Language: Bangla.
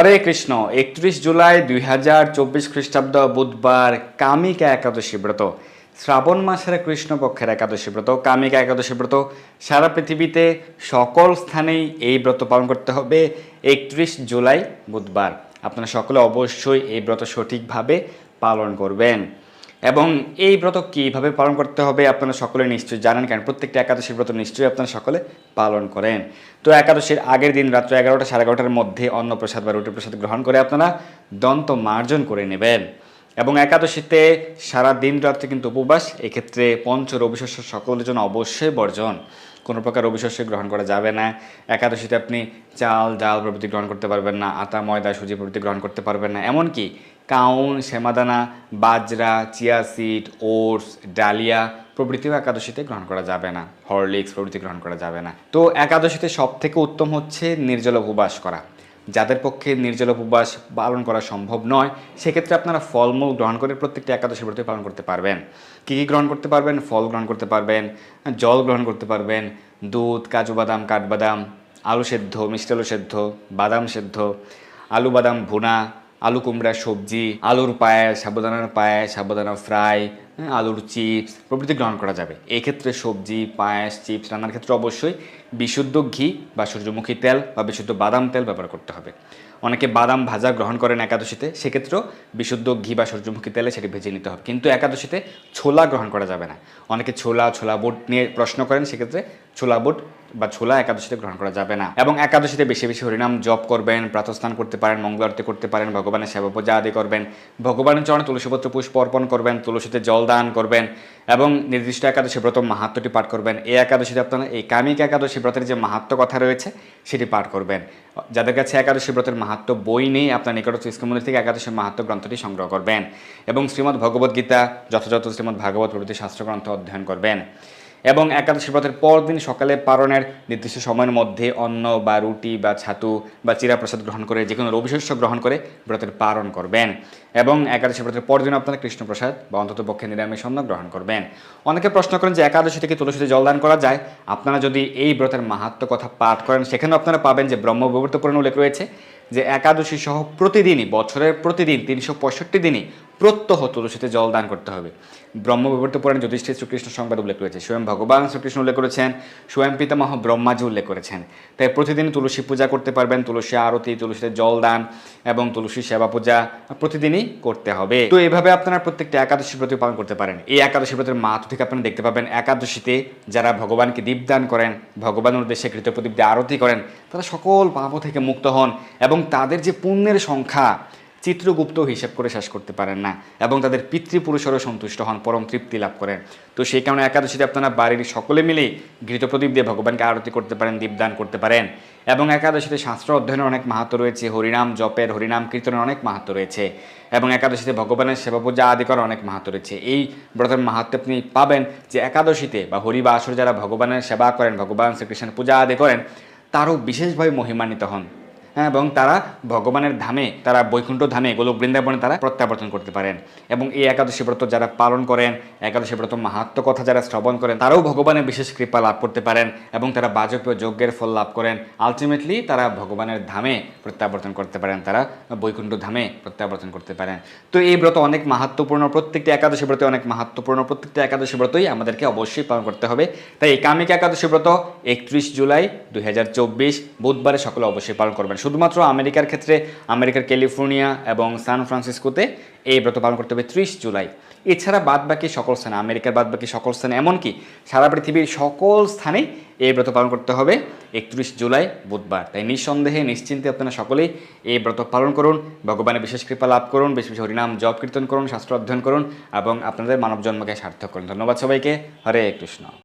হরে কৃষ্ণ, একত্রিশ জুলাই দুই হাজার চব্বিশ খ্রিস্টাব্দ বুধবার কামিকা একাদশী ব্রত। শ্রাবণ মাসের কৃষ্ণপক্ষের একাদশী ব্রত, কামিকা একাদশী ব্রত। সারা পৃথিবীতে সকল স্থানেই এই ব্রত পালন করতে হবে একত্রিশ জুলাই বুধবার। আপনারা সকলে অবশ্যই এই ব্রত সঠিকভাবে পালন করবেন। এবং এই ব্রত কীভাবে পালন করতে হবে আপনারা সকলে নিশ্চয়ই জানেন, কারণ প্রত্যেকটা একাদশীর ব্রত নিশ্চয়ই আপনারা সকলে পালন করেন। তো একাদশীর আগের দিন রাত্র এগারোটা সাড়ে এগারোটার মধ্যে অন্ন প্রসাদ বা রুটি প্রসাদ গ্রহণ করে আপনারা দন্ত মার্জন করে নেবেন। এবং একাদশীতে সারা দিন রাত্রে কিন্তু উপবাস, এক্ষেত্রে পঞ্চ রবিশস্য সকলের জন্য অবশ্যই বর্জন। কোনো প্রকার রবিশস্য গ্রহণ করা যাবে না। একাদশীতে আপনি চাল, ডাল প্রভৃতি গ্রহণ করতে পারবেন না, আটা, ময়দা, সুজি প্রভৃতি গ্রহণ করতে পারবেন না। এমনকি কাউন, শ্যামাদানা, বাজরা, চিয়া সিড, ওটস, ডালিয়া প্রভৃতিও একাদশীতে গ্রহণ করা যাবে না। হরলিক্স প্রভৃতি গ্রহণ করা যাবে না। তো একাদশীতে সব থেকে উত্তম হচ্ছে নির্জল উপবাস করা। যাদের পক্ষে নির্জল উপবাস পালন করা সম্ভব নয়, সেক্ষেত্রে আপনারা ফলমূল গ্রহণ করে প্রত্যেকটি একাদশী ব্রত পালন করতে পারবেন। কী কী গ্রহণ করতে পারবেন? ফল গ্রহণ করতে পারবেন, জল গ্রহণ করতে পারবেন, দুধ, কাজু বাদাম, কাঠবাদাম, আলু সেদ্ধ, মিষ্টি আলু সেদ্ধ, বাদাম সেদ্ধ, আলু বাদাম ভুনা আলু কুমড়ার সবজি আলুর পায়েস সাবুদানার পায়েস সাবুদানা ফ্রাই হ্যাঁ, আলুর চিপস প্রভৃতি গ্রহণ করা যাবে। এক্ষেত্রে সবজি পায়েস চিপস রান্নার ক্ষেত্রে অবশ্যই বিশুদ্ধ ঘি বা সূর্যমুখী তেল বা বিশুদ্ধ বাদাম তেল ব্যবহার করতে হবে। অনেকে বাদাম ভাজা গ্রহণ করেন একাদশীতে সেক্ষেত্রেও বিশুদ্ধ ঘি বা সূর্যমুখী তেলে সেটি ভেজে নিতে হবে। কিন্তু একাদশীতে ছোলা গ্রহণ করা যাবে না। অনেকে ছোলা ছোলা বুট নিয়ে প্রশ্ন করেন সেক্ষেত্রে ছোলা বুট বা ছোলা একাদশীতে গ্রহণ করা যাবে না। এবং একাদশীতে বেশি বেশি হরিনাম জপ করবেন, প্রাতস্থান করতে পারেন, মঙ্গল আরতি করতে পারেন, ভগবানের সেবা পূজা আদি করবেন। ভগবানের চরণে তুলসীপত্র পুষ্প অর্পণ করবেন, তুলসীতে জল দান করবেন এবং নির্দিষ্ট একাদশী ব্রত মাহাত্মটি পাঠ করবেন। এই একাদশীতে আপনারা এই কামিক একাদশী ব্রতের যে মাহাত্ম কথা রয়েছে, সেটি পাঠ করবেন। যাদের কাছে একাদশী ব্রতের মাহাত্ম বই নেই, আপনার নিকটস্থ ইস্কুল মন্দির থেকে একাদশী মাহাত্ম গ্রন্থটি সংগ্রহ করবেন এবং শ্রীমদ্ ভগবদ্গীতা যথাযথ শ্রীমদ্ ভাগবত প্রভৃতি শাস্ত্রগ্রন্থ অধ্যয়ন করবেন। এবং একাদশী ব্রতের পরদিন সকালে পারণের নির্দিষ্ট সময়ের মধ্যে অন্ন বা রুটি বা ছাতু বা চিরা প্রসাদ গ্রহণ করে যে কোনো রবিশস্য গ্রহণ করে ব্রতের পারণ করবেন। এবং একাদশী ব্রতের পরদিন আপনারা কৃষ্ণপ্রসাদ বা অন্তত পক্ষে নিরামিষ অন্ন গ্রহণ করবেন। অনেকে প্রশ্ন করেন যে একাদশী থেকে তুলসীতে জলদান করা যায়? আপনারা যদি এই ব্রতের মাহাত্ম কথা পাঠ করেন, সেখানেও আপনারা পাবেন যে ব্রহ্মবিবর্ত পুরাণে উল্লেখ রয়েছে যে একাদশী সহ প্রতিদিনই, বছরের প্রতিদিন তিনশো পঁয়ষট্টি দিনই প্রত্যহ তুলসীতে জল দান করতে হবে। ব্রহ্মবিবর্ত পুরাণে যুধিষ্ঠির শ্রীকৃষ্ণ সংবাদ উল্লেখ করেছে স্বয়ং ভগবান শ্রীকৃষ্ণ উল্লেখ করেছেন, স্বয়ং পিতামহ ব্রহ্মাজি উল্লেখ করেছেন। তাই প্রতিদিন তুলসী পূজা করতে পারবেন, তুলসী আরতি, তুলসীতে জল দান এবং তুলসী সেবা পূজা প্রতিদিনই করতে হবে। তো এইভাবে আপনারা প্রত্যেকটা একাদশী ব্রত পালন করতে পারেন। এই একাদশী ব্রতের মাহাত্ম থেকে আপনারা দেখতে পাবেন, একাদশীতে যারা ভগবানকে দীপদান করেন ভগবানের উদ্দেশ্যে কৃতপ্রদীপ দিয়ে আরতি করেন, তারা সকল পাপ থেকে মুক্ত হন এবং তাদের যে পুণ্যের সংখ্যা চিত্রগুপ্ত হিসেব করে শেষ করতে পারেন না এবং তাদের পিতৃপুরুষেরও সন্তুষ্ট হন, পরম তৃপ্তি লাভ করেন। তো সেই কারণে একাদশীতে আপনারা বাড়ির সকলে মিলেই ঘৃতপ্রদীপ দিয়ে ভগবানকে আরতি করতে পারেন, দীপদান করতে পারেন এবং একাদশীতে শাস্ত্র অধ্যয়নের অনেক মাহাত্ম রয়েছে, হরিনাম জপের, হরিনাম কীর্তনের অনেক মাহাত্ম রয়েছে এবং একাদশীতে ভগবানের সেবা পূজা আদি করার অনেক মাহাত্ম রয়েছে। এই ব্রতের মাহাত্ম আপনি পাবেন যে একাদশীতে বা হরি বা আসর যারা ভগবানের সেবা করেন, ভগবান শ্রীকৃষ্ণের পূজা আদি করেন, তারও বিশেষভাবে মহিমান্বিত হন। হ্যাঁ এবং তারা ভগবানের ধামে, তারা বৈকুণ্ঠ ধামে, গোলক বৃন্দাবনে তারা প্রত্যাবর্তন করতে পারেন। এবং এই একাদশী ব্রত যারা পালন করেন, একাদশী ব্রত মাহাত্ম কথা যারা শ্রবণ করেন, তারাও ভগবানের বিশেষ কৃপা লাভ করতে পারেন এবং তারা বাজপেয় যজ্ঞের ফল লাভ করেন। আলটিমেটলি তারা ভগবানের ধামে প্রত্যাবর্তন করতে পারেন, তারা বৈকুণ্ঠ ধামে প্রত্যাবর্তন করতে পারেন। তো এই ব্রত অনেক মাহাত্মপূর্ণ প্রত্যেকটি একাদশী ব্রত অনেক মাহাত্মপূর্ণ প্রত্যেকটি একাদশী ব্রতই আমাদেরকে অবশ্যই পালন করতে হবে। তাই এই কামিক একাদশী ব্রত একত্রিশ জুলাই দুই হাজার চব্বিশ, বুধবারে সকলে অবশ্যই পালন করবেন। শুধুমাত্র আমেরিকার ক্ষেত্রে, আমেরিকার ক্যালিফোর্নিয়া এবং সান ফ্রান্সিসকোতে এই ব্রত পালন করতে হবে ত্রিশ জুলাই। এছাড়া বাদ বাকি সকল স্থানে, আমেরিকার বাদ বাকি সকল স্থানে, এমনকি সারা পৃথিবীর সকল স্থানেই এই ব্রত পালন করতে হবে একত্রিশ জুলাই, বুধবার। তাই নিঃসন্দেহে, নিশ্চিন্তে আপনারা সকলেই এই ব্রত পালন করুন, ভগবানের বিশেষ কৃপা লাভ করুন বেশি বেশি হরিনাম জপ কীর্তন করুন, শাস্ত্র অধ্যয়ন করুন এবং আপনাদের মানব জন্মকে সার্থক করুন। ধন্যবাদ সবাইকে। হরে কৃষ্ণ।